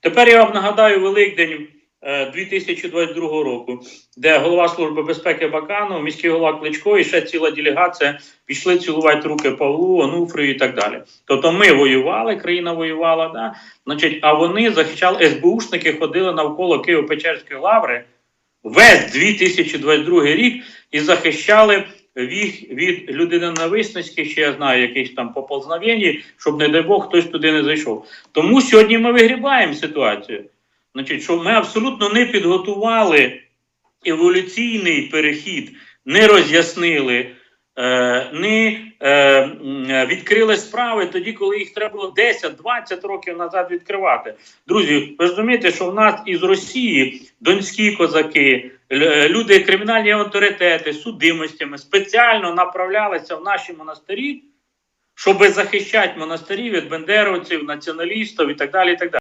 Тепер я вам нагадаю Великдень е, 2022 року, де голова Служби безпеки Баканов, міський голова Кличко і ще ціла делегація пішли цілувати руки Павлу, Онуфрію і так далі. Тобто ми воювали, країна воювала, да? Значить, а вони захищали СБУшники, ходили навколо Києво-Печерської лаври весь 2022 рік і захищали їх від людини людиноненависницьких, ще я знаю, якісь там поползновені, щоб, не дай Бог, хтось туди не зайшов. Тому сьогодні ми вигрібаємо ситуацію. Значить, що ми абсолютно не підготували еволюційний перехід, не роз'яснили, е, не е, відкрили справи тоді, коли їх треба було 10-20 років назад відкривати. Друзі, ви розумієте, що в нас із Росії донські козаки, люди, кримінальні авторитети, судимостями спеціально направлялися в наші монастирі, щоб захищати монастирі від бендеровців, націоналістів і так далі. І так далі.